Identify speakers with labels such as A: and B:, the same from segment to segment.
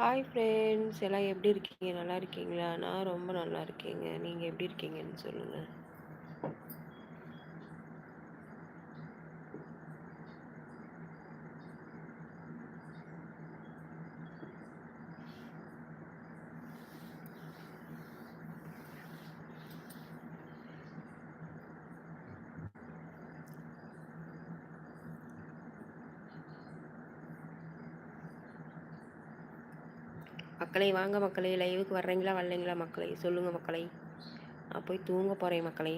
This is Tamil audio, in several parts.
A: ஹாய் ஃப்ரெண்ட்ஸ் எல்லாம் எப்படி இருக்கீங்க நல்லா இருக்கீங்களா நான் ரொம்ப நல்லா இருக்கேங்க நீங்கள் எப்படி இருக்கீங்கன்னு சொல்லுங்கள் மக்களே வாங்க மக்களே லைவுக்கு வர்றீங்களா வரலைங்களா மக்களே சொல்லுங்கள் மக்களே நான் போய் தூங்க போகிறேன் மக்களே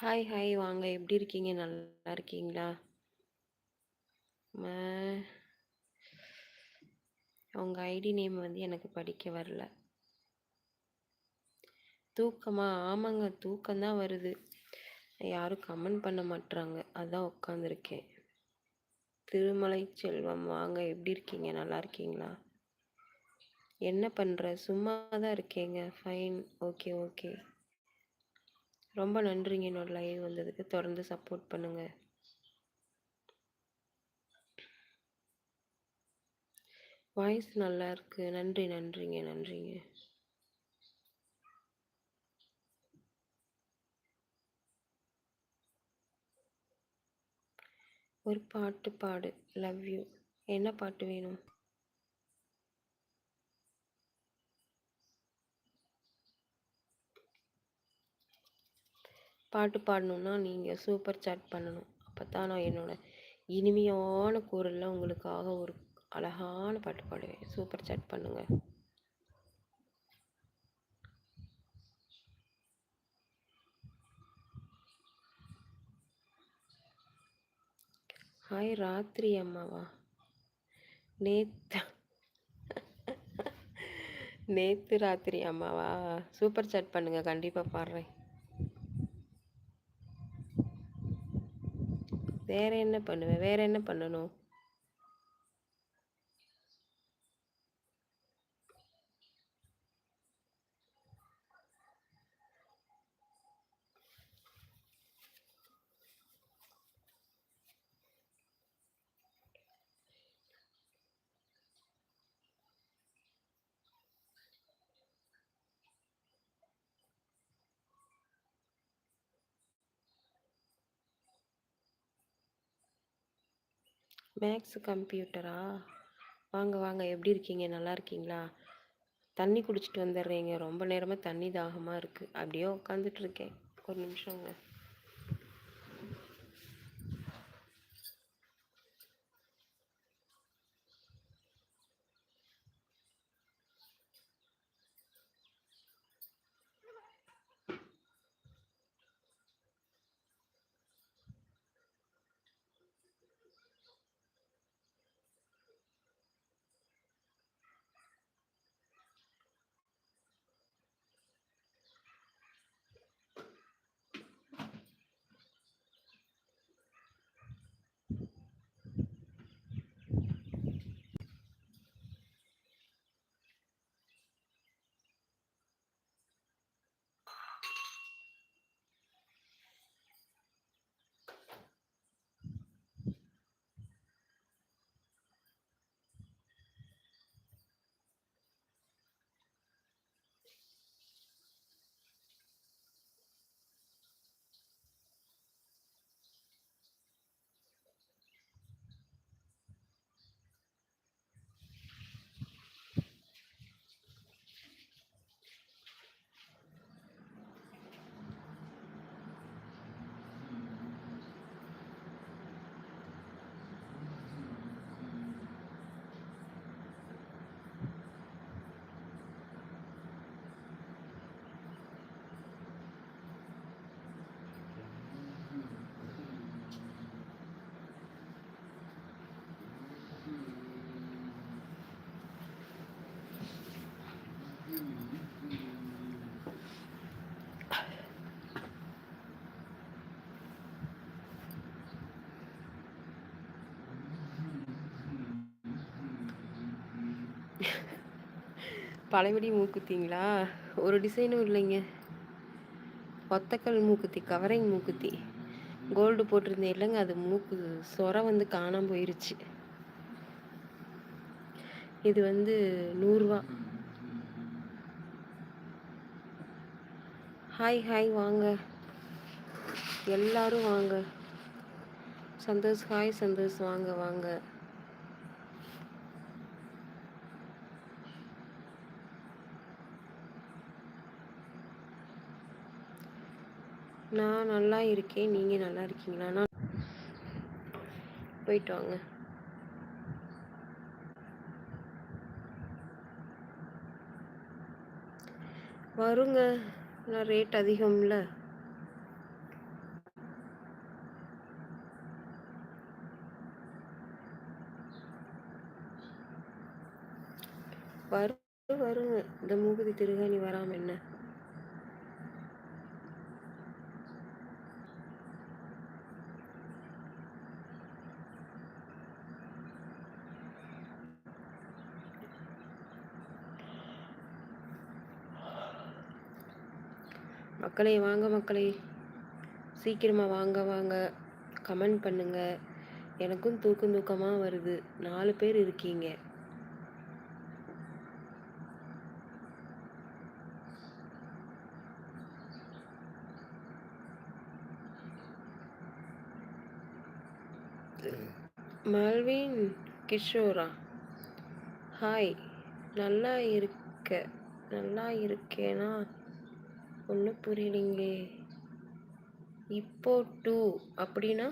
A: ஹாய் ஹாய் வாங்க எப்படி இருக்கீங்க நல்லா இருக்கீங்களா உங்கள் ஐடி நேம் வந்து எனக்கு படிக்க வரல தூக்கமா ஆமாங்க தூக்கம்தான் வருது யாரும் கமெண்ட் பண்ண மாட்டுறாங்க அதான் உட்காந்துருக்கேன் திருமலை செல்வம் வாங்க எப்படி இருக்கீங்க நல்லா இருக்கீங்களா என்ன பண்ணுற சும்மா தான் இருக்கேங்க ஃபைன் ஓகே ஓகே ரொம்ப நன்றிங்க என்னோட லைவ் வந்ததுக்கு தொடர்ந்து சப்போர்ட் பண்ணுங்கள் வாய்ஸ் நல்லா இருக்கு நன்றி நன்றிங்க நன்றிங்க ஒரு பாட்டு பாடு லவ் யூ என்ன பாட்டு வேணும் பாட்டு பாடணுன்னா நீங்கள் சூப்பர் சாட் பண்ணணும் அப்போ தான் நான் என்னோடய இனிமையான குரலில் உங்களுக்காக ஒரு அழகான பாட்டு பாடுவேன் சூப்பர் சாட் பண்ணுங்கள் ஹாய் ராத்திரி அம்மாவா நேத்து நேத்து ராத்திரி அம்மாவா சூப்பர் சாட் பண்ணுங்கள் கண்டிப்பாக பாடுறேன் வேறு என்ன பண்ணுவேன் வேறு என்ன பண்ணணும் மேக்ஸ் கம்ப்யூட்டரா வாங்க வாங்க எப்படி இருக்கீங்க நல்லா இருக்கீங்களா தண்ணி குடிச்சிட்டு வந்துடுறீங்க ரொம்ப நேரமாக தண்ணி தாகமாக இருக்குது அப்படியே உட்காந்துட்ருக்கேன் ஒரு நிமிஷங்க பழையபடி மூக்குத்திங்களா ஒரு டிசைனும் இல்லைங்க ஒத்தக்கல் மூக்குத்தி கவரிங் மூக்குத்தி கோல்டு போட்டிருந்தேன் இல்லைங்க அது மூக்கு சொர வந்து காணாமல் போயிருச்சு இது வந்து நூறுரூவா ஹாய் ஹாய் வாங்க எல்லாரும் வாங்க சந்தோஷ் ஹாய் சந்தோஷ் வாங்க வாங்க நான் நல்லா இருக்கேன் நீங்கள் நல்லா இருக்கீங்களா நான் போயிட்டு வாங்க வருங்க நான் ரேட் அதிகம்ல வரும் வருங்க இந்த மூகுதி திருகாணி வராமல் என்ன மக்களே வாங்க மக்களே சீக்கிரமாக வாங்க வாங்க கமெண்ட் பண்ணுங்க எனக்கும் தூக்கம் தூக்கமாக வருது நாலு பேர் இருக்கீங்க மல்வின் கிஷோரா ஹாய் நல்லா இருக்க நல்லா இருக்கேனா ஒன்றும் புரியலைங்களே இப்போ டூ அப்படின்னா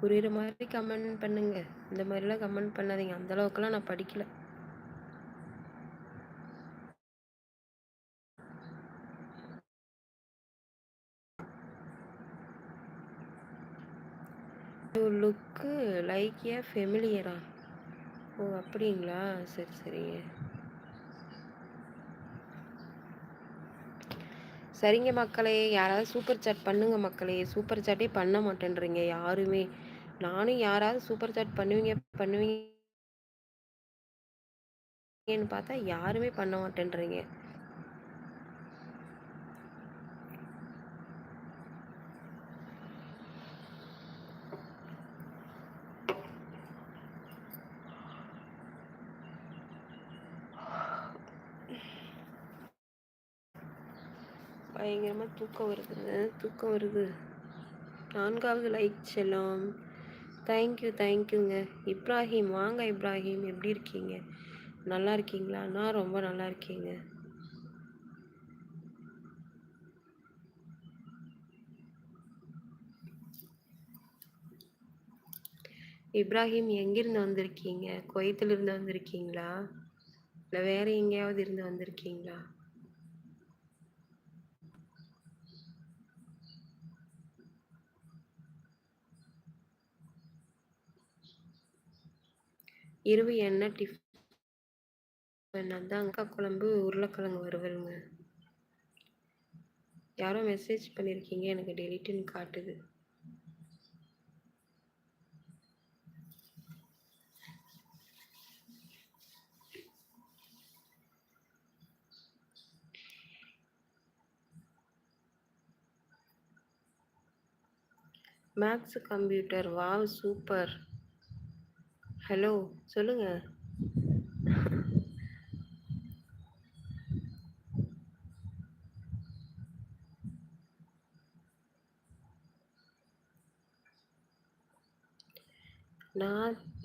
A: புரியுற மாதிரி கமெண்ட் பண்ணுங்கள் இந்த மாதிரிலாம் கமெண்ட் பண்ணாதீங்க அந்தளவுக்குலாம் நான் படிக்கலை ஐக்கிய ஃபெமிலியரா ஓ அப்படிங்களா சரி சரிங்க சரிங்க மக்களே யாராவது சூப்பர் சாட் பண்ணுங்க மக்களே சூப்பர் சாட்டே பண்ண மாட்டேன்றீங்க யாருமே நானும் யாராவது சூப்பர் சாட் பண்ணுவீங்க பண்ணுவீங்கன்னு பார்த்தா யாருமே பண்ண மாட்டேன்றீங்க தூக்கம் வருதுங்க தூக்கம் வருது நான்காவது லைக் செல்லம் தேங்க்யூ தேங்க்யூங்க இப்ராஹிம் வாங்க இப்ராஹிம் எப்படி இருக்கீங்க நல்லா இருக்கீங்களா நான் ரொம்ப நல்லா இருக்கீங்க இப்ராஹிம் எங்கிருந்து வந்திருக்கீங்க குவைத்திலிருந்து வந்திருக்கீங்களா இல்லை வேறு எங்கேயாவது இருந்து வந்திருக்கீங்களா இரவு என்ன டிஃபன் அதான் அக்கா குழம்பு உருளைக்கிழங்கு வருவருங்க யாரோ மெசேஜ் பண்ணியிருக்கீங்க எனக்கு டெலிட்டுன்னு காட்டுது max computer wow super hello சொல்லுங்க நான்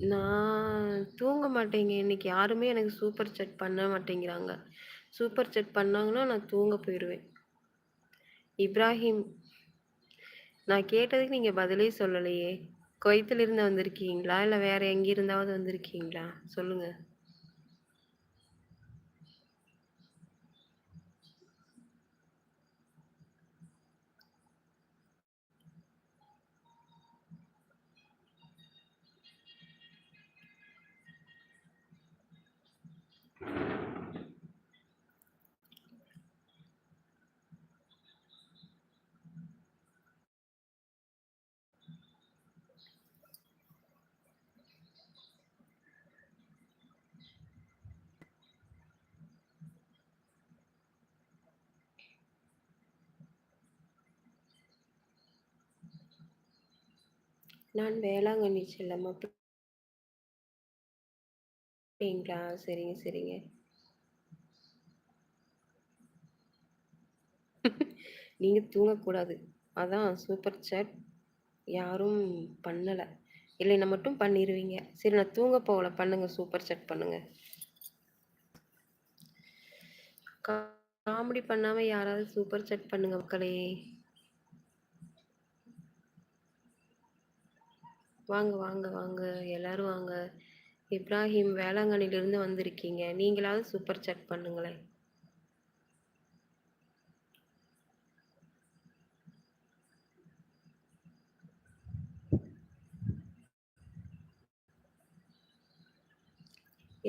A: நான் தூங்க மாட்டேங்க இன்னைக்கு யாருமே எனக்கு சூப்பர் செட் பண்ண மாட்டேங்கிறாங்க சூப்பர் செட் பண்ணாங்கன்னா நான் தூங்க போயிடுவேன் இப்ராஹிம் நான் கேட்டதுக்கு நீங்கள் பதிலே சொல்லலையே இருந்து வந்திருக்கீங்களா இல்லை வேறு எங்கிருந்தாவது வந்திருக்கீங்களா சொல்லுங்கள் நான் வேளாங்கண்ணி செல்லம்மா அப்படிங்களா சரிங்க சரிங்க நீங்கள் தூங்கக்கூடாது அதான் சூப்பர் சேட் யாரும் பண்ணலை இல்லைன்னா மட்டும் பண்ணிடுவீங்க சரி நான் தூங்க போகல பண்ணுங்க சூப்பர் சேட் பண்ணுங்க காமெடி பண்ணாமல் யாராவது சூப்பர் சட் பண்ணுங்க மக்களே வாங்க வாங்க வாங்க எல்லாரும் வாங்க இப்ராஹிம் வேளாங்கண்ணிலிருந்து வந்திருக்கீங்க நீங்களாவது சூப்பர் சாட் பண்ணுங்களேன்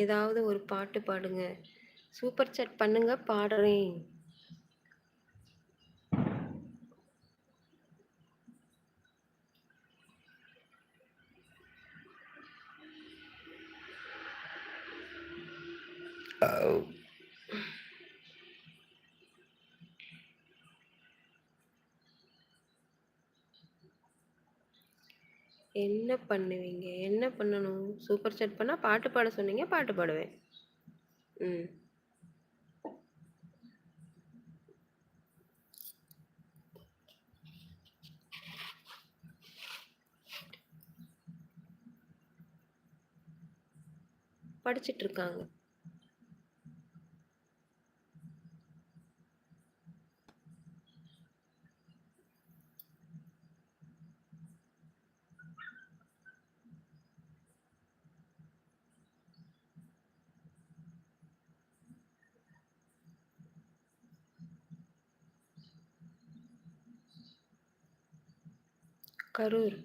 A: ஏதாவது ஒரு பாட்டு பாடுங்க சூப்பர் சாட் பண்ணுங்க பாடுறேன் என்ன பண்ணுவீங்க என்ன பண்ணணும் சூப்பர் சாட் பண்ணால் பாட்டு பாட சொன்னீங்க பாட்டு பாடுவேன் ம் படிச்சிட்ருக்காங்க கரூர்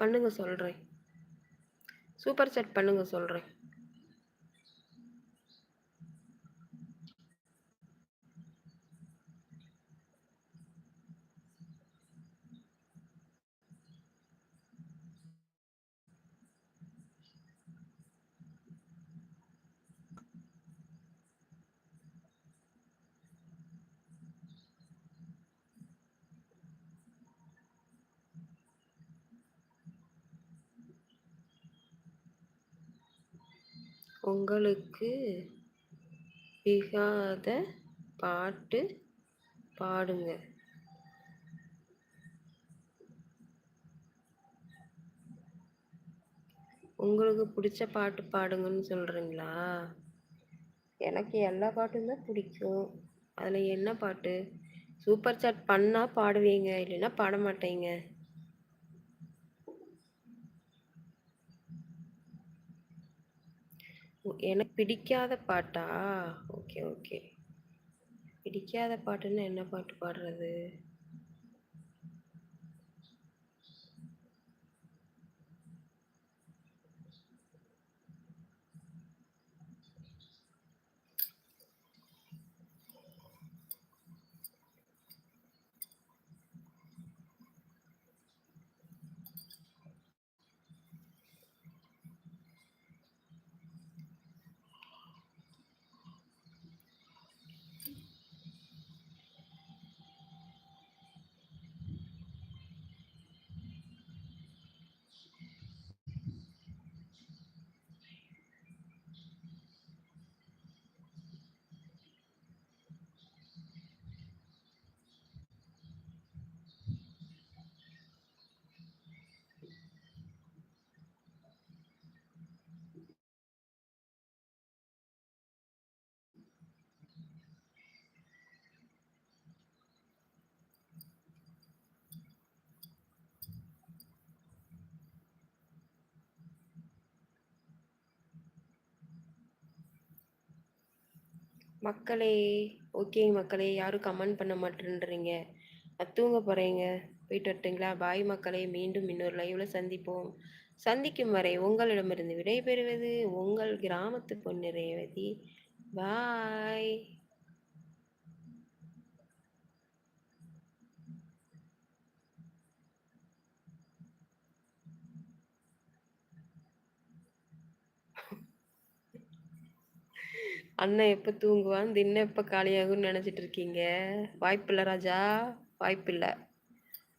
A: பண்ணுங்க சொல்கிறேன் சூப்பர் செட் பண்ணுங்க சொல்கிறேன் உங்களுக்கு பிகாத பாட்டு பாடுங்க உங்களுக்கு பிடிச்ச பாட்டு பாடுங்கன்னு சொல்கிறீங்களா எனக்கு எல்லா பாட்டும் தான் பிடிக்கும் அதில் என்ன பாட்டு சூப்பர் சாட் பண்ணால் பாடுவீங்க இல்லைன்னா பாட மாட்டேங்க எனக்கு பிடிக்காத பாட்டா ஓகே ஓகே பிடிக்காத பாட்டுன்னா என்ன பாட்டு பாடுறது மக்களே ஓகே மக்களே யாரும் கமெண்ட் பண்ண மாட்டேன்றீங்க நான் தூங்க போகிறேங்க போயிட்டு வரட்டுங்களா பாய் மக்களே மீண்டும் இன்னொரு லைவ்ல சந்திப்போம் சந்திக்கும் வரை உங்களிடமிருந்து விடைபெறுவது உங்கள் கிராமத்து பொண்ணு ரேவதி பாய் அண்ணன் எப்போ தூங்குவான் தின்ன எப்போ காலியாகும்னு நினச்சிட்டு இருக்கீங்க வாய்ப்பில்லை ராஜா வாய்ப்பில்லை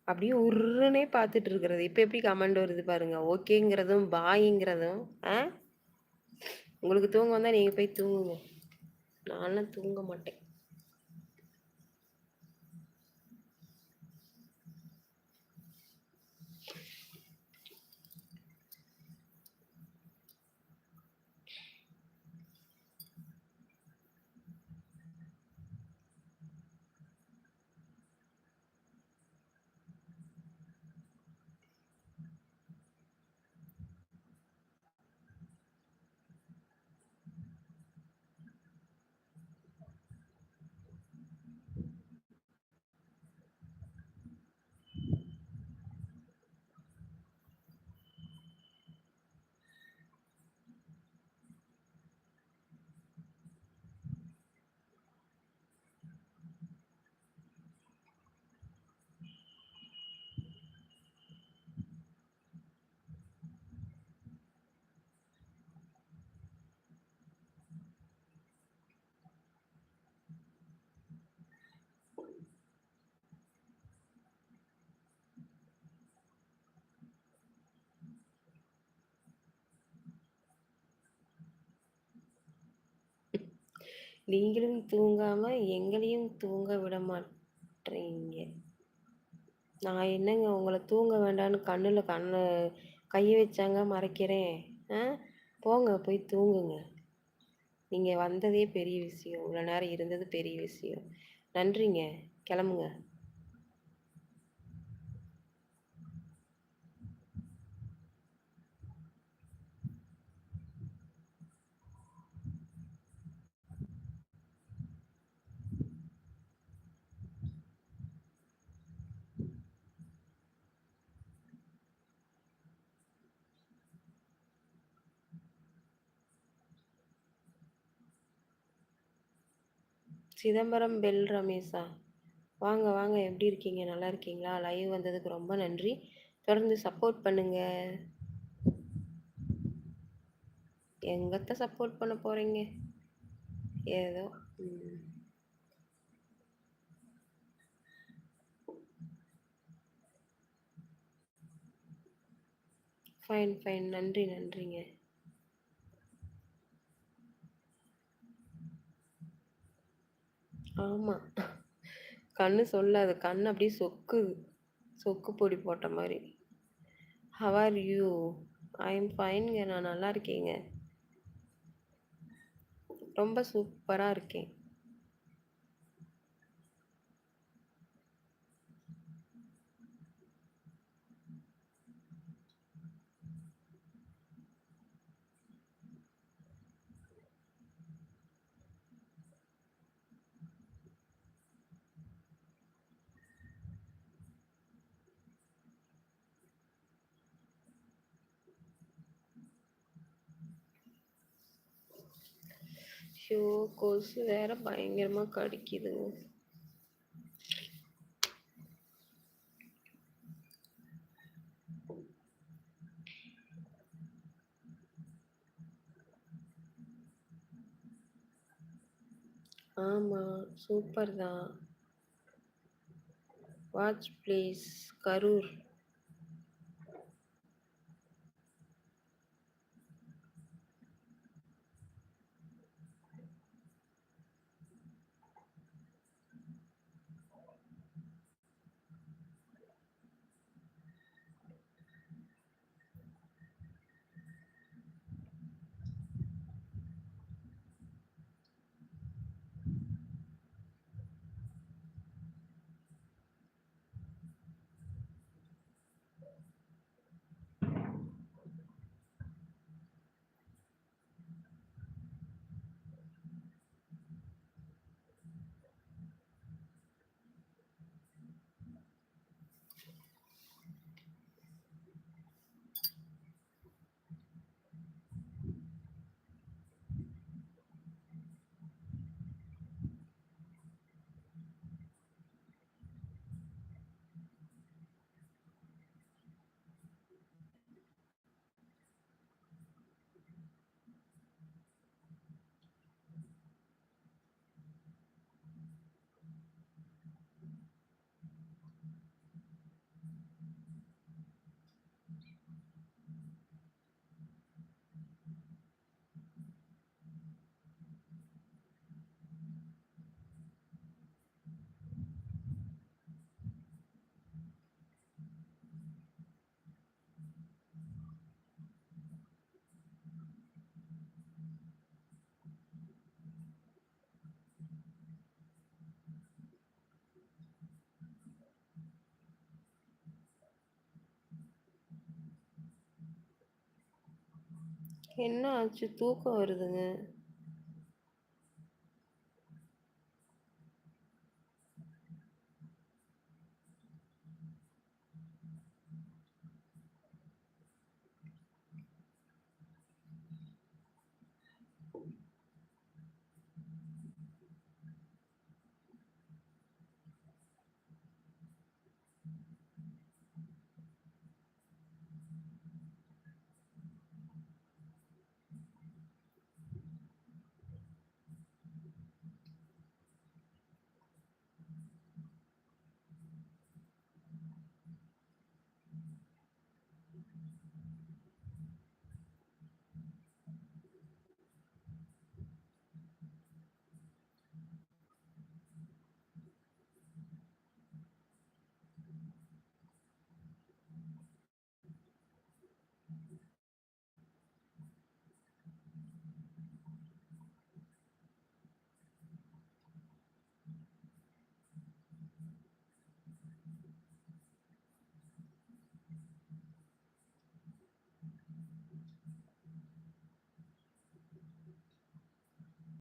A: அப்படியே உருன்னே பார்த்துட்டு இருக்கிறது இப்போ எப்படி கமெண்ட் வருது பாருங்க ஓகேங்கிறதும் பாய்ங்கிறதும் ஆ உங்களுக்கு தூங்க வந்தால் நீங்கள் போய் தூங்குங்க நான்லாம் தூங்க மாட்டேன் நீங்களும் தூங்காமல் எங்களையும் தூங்க விட மாட்டீங்க நான் என்னங்க உங்களை தூங்க வேண்டான்னு கண்ணில் கண்ணு கையை வச்சாங்க மறைக்கிறேன் ஆ போங்க போய் தூங்குங்க நீங்கள் வந்ததே பெரிய விஷயம் இவ்வளோ நேரம் இருந்தது பெரிய விஷயம் நன்றிங்க கிளம்புங்க சிதம்பரம் பெல் ரமேஷா வாங்க வாங்க எப்படி இருக்கீங்க நல்லா இருக்கீங்களா லைவ் வந்ததுக்கு ரொம்ப நன்றி தொடர்ந்து சப்போர்ட் பண்ணுங்க எங்கத்த சப்போர்ட் பண்ண போகிறீங்க ஏதோ ஃபைன் ஃபைன் நன்றி நன்றிங்க ஆமாம் கண்ணு சொல்லாது கண் அப்படியே சொக்குது சொக்கு பொடி போட்ட மாதிரி how are you I am ஃபைனுங்க நான் நல்லா இருக்கேங்க ரொம்ப சூப்பராக இருக்கேன் ஐயோ கொசு வேற பயங்கரமாக கடிக்குது ஆமாம் சூப்பர் தான் வாட்ச் ப்ளீஸ் கரூர் என்ன ஆச்சு தூக்கம் வருதுங்க